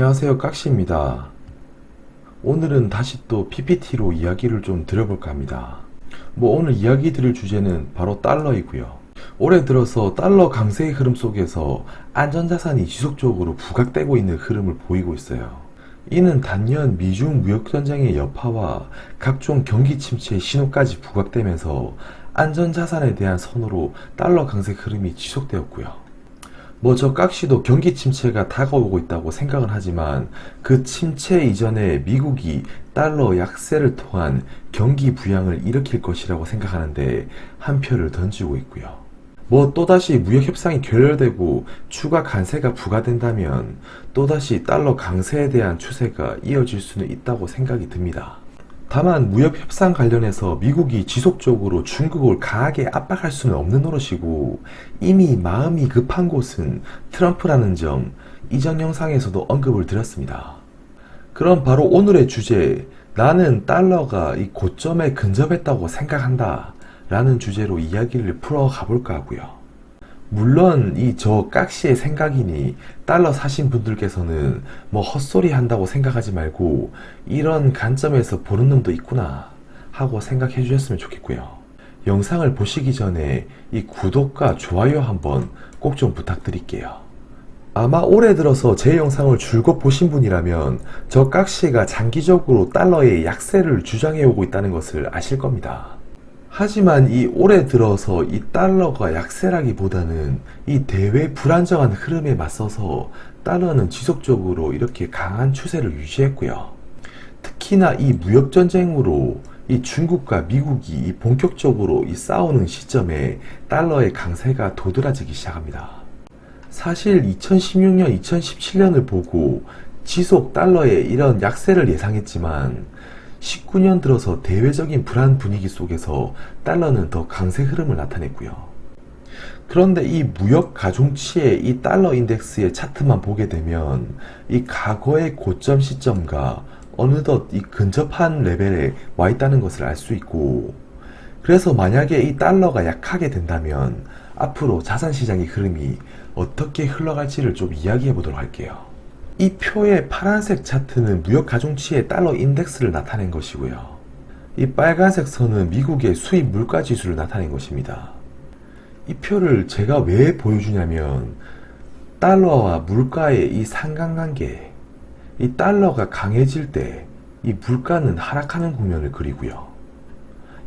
안녕하세요 깍시입니다. 오늘은 다시 또 PPT로 이야기를 좀 드려볼까 합니다. 뭐 오늘 이야기 드릴 주제는 바로 달러이고요. 올해 들어서 달러 강세의 흐름 속에서 안전자산이 지속적으로 부각되고 있는 흐름을 보이고 있어요. 이는 단연 미중 무역전쟁의 여파와 각종 경기 침체의 신호까지 부각되면서 안전자산에 대한 선호로 달러 강세 흐름이 지속되었고요. 뭐 저 깍시도 경기 침체가 다가오고 있다고 생각은 하지만 그 침체 이전에 미국이 달러 약세를 통한 경기 부양을 일으킬 것이라고 생각하는데 한 표를 던지고 있고요. 뭐 또다시 무역 협상이 결렬되고 추가 관세가 부과된다면 또다시 달러 강세에 대한 추세가 이어질 수는 있다고 생각이 듭니다. 다만 무역 협상 관련해서 미국이 지속적으로 중국을 강하게 압박할 수는 없는 노릇이고 이미 마음이 급한 곳은 트럼프라는 점 이전 영상에서도 언급을 드렸습니다. 그럼 바로 오늘의 주제 나는 달러가 이 고점에 근접했다고 생각한다 라는 주제로 이야기를 풀어가 볼까 하고요. 물론 이 저 깍시의 생각이니 달러 사신 분들께서는 뭐 헛소리 한다고 생각하지 말고 이런 관점에서 보는 놈도 있구나 하고 생각해 주셨으면 좋겠고요. 영상을 보시기 전에 이 구독과 좋아요 한번 꼭 좀 부탁드릴게요. 아마 올해 들어서 제 영상을 줄곧 보신 분이라면 저 깍시가 장기적으로 달러의 약세를 주장해 오고 있다는 것을 아실 겁니다. 하지만 이 올해 들어서 이 달러가 약세라기보다는 이 대외 불안정한 흐름에 맞서서 달러는 지속적으로 이렇게 강한 추세를 유지했고요. 특히나 이 무역 전쟁으로 이 중국과 미국이 이 본격적으로 이 싸우는 시점에 달러의 강세가 도드라지기 시작합니다. 사실 2016년, 2017년을 보고 지속 달러의 이런 약세를 예상했지만 19년 들어서 대외적인 불안 분위기 속에서 달러는 더 강세 흐름을 나타냈고요. 그런데 이 무역 가중치의 이 달러 인덱스의 차트만 보게 되면 이 과거의 고점 시점과 어느덧 이 근접한 레벨에 와 있다는 것을 알 수 있고 그래서 만약에 이 달러가 약하게 된다면 앞으로 자산 시장의 흐름이 어떻게 흘러갈지를 좀 이야기해 보도록 할게요. 이 표의 파란색 차트는 무역 가중치의 달러 인덱스를 나타낸 것이고요. 이 빨간색 선은 미국의 수입 물가 지수를 나타낸 것입니다. 이 표를 제가 왜 보여주냐면 달러와 물가의 이 상관관계, 이 달러가 강해질 때 이 물가는 하락하는 국면을 그리고요.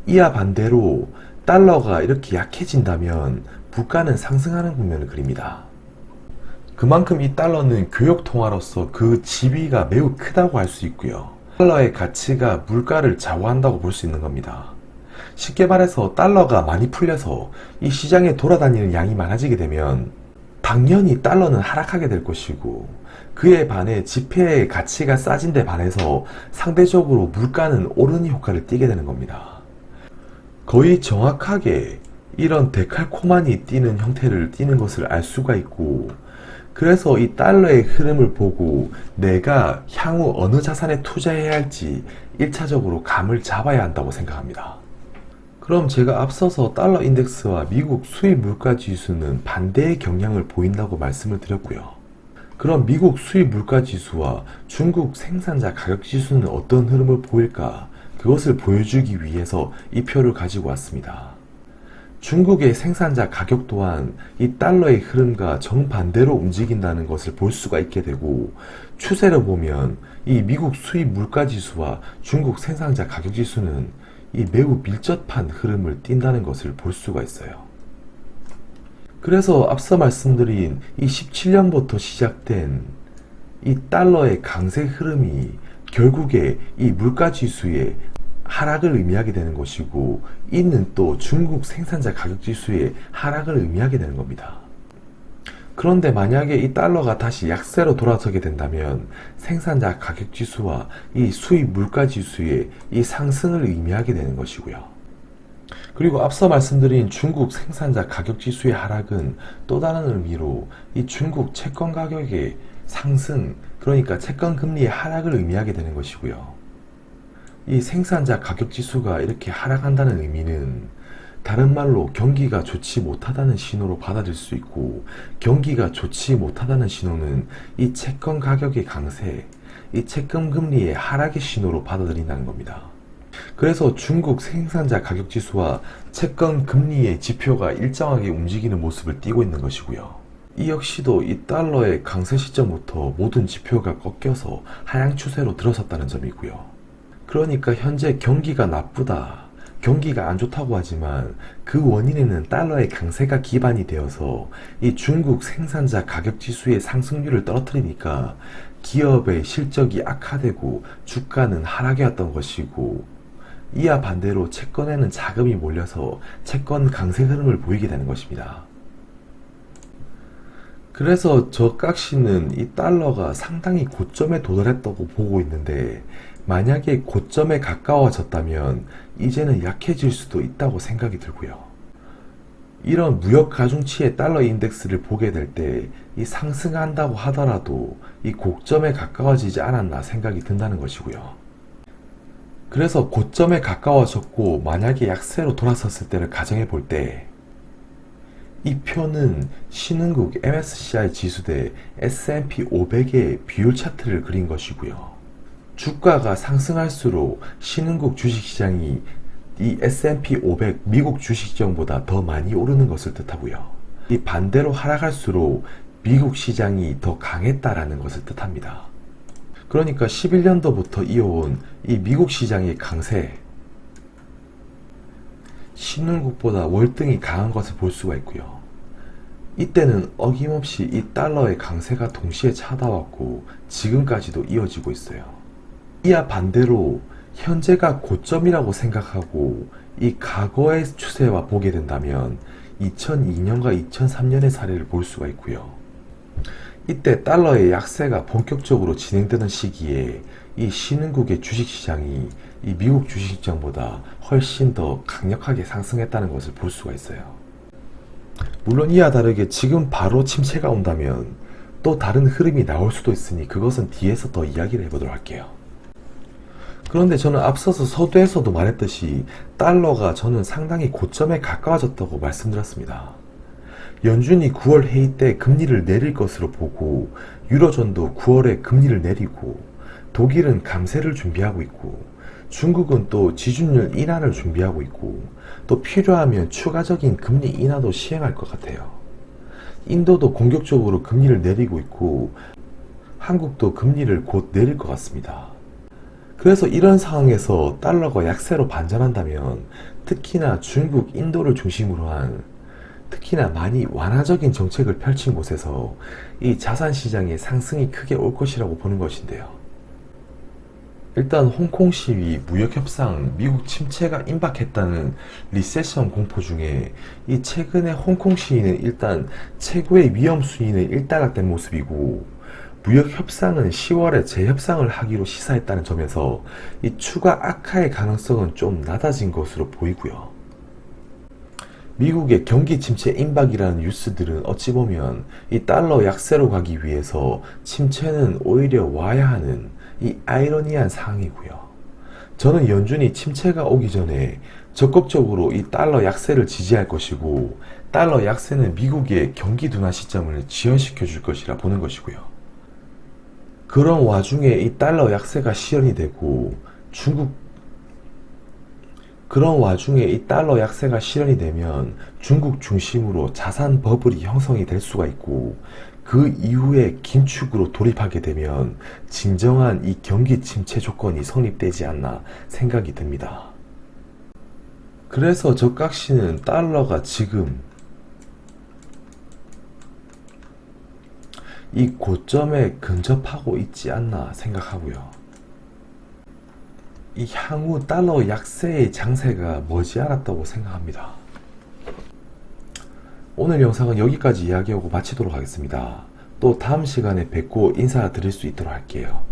이와 반대로 달러가 이렇게 약해진다면 물가는 상승하는 국면을 그립니다. 그만큼 이 달러는 교역 통화로서 그 지위가 매우 크다고 할 수 있고요. 달러의 가치가 물가를 좌우한다고 볼 수 있는 겁니다. 쉽게 말해서 달러가 많이 풀려서 이 시장에 돌아다니는 양이 많아지게 되면 당연히 달러는 하락하게 될 것이고 그에 반해 지폐의 가치가 싸진 데 반해서 상대적으로 물가는 오르는 효과를 띠게 되는 겁니다. 거의 정확하게 이런 데칼코마니 띄는 형태를 띠는 것을 알 수가 있고 그래서 이 달러의 흐름을 보고 내가 향후 어느 자산에 투자해야 할지 1차적으로 감을 잡아야 한다고 생각합니다. 그럼 제가 앞서서 달러 인덱스와 미국 수입 물가 지수는 반대의 경향을 보인다고 말씀을 드렸고요. 그럼 미국 수입 물가 지수와 중국 생산자 가격 지수는 어떤 흐름을 보일까? 그것을 보여주기 위해서 이 표를 가지고 왔습니다. 중국의 생산자 가격 또한 이 달러의 흐름과 정반대로 움직인다는 것을 볼 수가 있게 되고 추세를 보면 이 미국 수입 물가 지수와 중국 생산자 가격 지수는 이 매우 밀접한 흐름을 띈다는 것을 볼 수가 있어요. 그래서 앞서 말씀드린 이 17년부터 시작된 이 달러의 강세 흐름이 결국에 이 물가 지수의 하락을 의미하게 되는 것이고 이는 또 중국 생산자 가격 지수의 하락을 의미하게 되는 겁니다. 그런데 만약에 이 달러가 다시 약세로 돌아서게 된다면 생산자 가격 지수와 이 수입 물가 지수의 이 상승을 의미하게 되는 것이고요. 그리고 앞서 말씀드린 중국 생산자 가격 지수의 하락은 또 다른 의미로 이 중국 채권 가격의 상승, 그러니까 채권 금리의 하락을 의미하게 되는 것이고요. 이 생산자 가격 지수가 이렇게 하락한다는 의미는 다른 말로 경기가 좋지 못하다는 신호로 받아들일 수 있고 경기가 좋지 못하다는 신호는 이 채권 가격의 강세, 이 채권 금리의 하락의 신호로 받아들인다는 겁니다. 그래서 중국 생산자 가격 지수와 채권 금리의 지표가 일정하게 움직이는 모습을 띠고 있는 것이고요. 이 역시도 이 달러의 강세 시점부터 모든 지표가 꺾여서 하향 추세로 들어섰다는 점이고요. 그러니까 현재 경기가 나쁘다, 경기가 안 좋다고 하지만 그 원인에는 달러의 강세가 기반이 되어서 이 중국 생산자 가격 지수의 상승률을 떨어뜨리니까 기업의 실적이 악화되고 주가는 하락해 왔던 것이고 이와 반대로 채권에는 자금이 몰려서 채권 강세 흐름을 보이게 되는 것입니다. 그래서 저 깍시는 이 달러가 상당히 고점에 도달했다고 보고 있는데 만약에 고점에 가까워졌다면 이제는 약해질 수도 있다고 생각이 들고요. 이런 무역 가중치의 달러 인덱스를 보게 될 때 이 상승한다고 하더라도 이 고점에 가까워지지 않았나 생각이 든다는 것이고요. 그래서 고점에 가까워졌고 만약에 약세로 돌아섰을 때를 가정해 볼때 이 표는 신흥국 MSCI 지수 대 S&P 500의 비율 차트를 그린 것이고요. 주가가 상승할수록 신흥국 주식시장이 이 S&P 500 미국 주식시장보다 더 많이 오르는 것을 뜻하고요. 이 반대로 하락할수록 미국 시장이 더 강했다라는 것을 뜻합니다. 그러니까 11년도부터 이어온 이 미국 시장의 강세, 신흥국보다 월등히 강한 것을 볼 수가 있고요. 이때는 어김없이 이 달러의 강세가 동시에 찾아왔고 지금까지도 이어지고 있어요. 이와 반대로 현재가 고점이라고 생각하고 이 과거의 추세와 보게 된다면 2002년과 2003년의 사례를 볼 수가 있고요. 이때 달러의 약세가 본격적으로 진행되는 시기에 이 신흥국의 주식시장이 이 미국 주식시장보다 훨씬 더 강력하게 상승했다는 것을 볼 수가 있어요. 물론 이와 다르게 지금 바로 침체가 온다면 또 다른 흐름이 나올 수도 있으니 그것은 뒤에서 더 이야기를 해보도록 할게요. 그런데 저는 앞서서 서두에서도 말했듯이 달러가 저는 상당히 고점에 가까워졌다고 말씀드렸습니다. 연준이 9월 회의 때 금리를 내릴 것으로 보고 유로존도 9월에 금리를 내리고 독일은 감세를 준비하고 있고 중국은 또 지준율 인하를 준비하고 있고 또 필요하면 추가적인 금리 인하도 시행할 것 같아요. 인도도 공격적으로 금리를 내리고 있고 한국도 금리를 곧 내릴 것 같습니다. 그래서 이런 상황에서 달러가 약세로 반전한다면 특히나 중국, 인도를 중심으로 한 특히나 많이 완화적인 정책을 펼친 곳에서 이 자산 시장의 상승이 크게 올 것이라고 보는 것인데요. 일단 홍콩 시위, 무역 협상, 미국 침체가 임박했다는 리세션 공포 중에 이 최근의 홍콩 시위는 일단 최고의 위험 수위는 일단락된 모습이고 무역 협상은 10월에 재협상을 하기로 시사했다는 점에서 이 추가 악화의 가능성은 좀 낮아진 것으로 보이고요. 미국의 경기 침체 임박이라는 뉴스들은 어찌 보면 이 달러 약세로 가기 위해서 침체는 오히려 와야 하는 이 아이러니한 상황이고요. 저는 연준이 침체가 오기 전에 적극적으로 이 달러 약세를 지지할 것이고 달러 약세는 미국의 경기 둔화 시점을 지연시켜 줄 것이라 보는 것이고요. 그런 와중에 이 달러 약세가 실현이 되고 중국 그런 와중에 이 달러 약세가 실현이 되면 중국 중심으로 자산 버블이 형성이 될 수가 있고 그 이후에 긴축으로 돌입하게 되면 진정한 이 경기 침체 조건이 성립되지 않나 생각이 듭니다. 그래서 저깍시는 달러가 지금 이 고점에 근접하고 있지 않나 생각하고요. 이 향후 달러 약세의 장세가 머지않았다고 생각합니다. 오늘 영상은 여기까지 이야기하고 마치도록 하겠습니다. 또 다음 시간에 뵙고 인사드릴 수 있도록 할게요.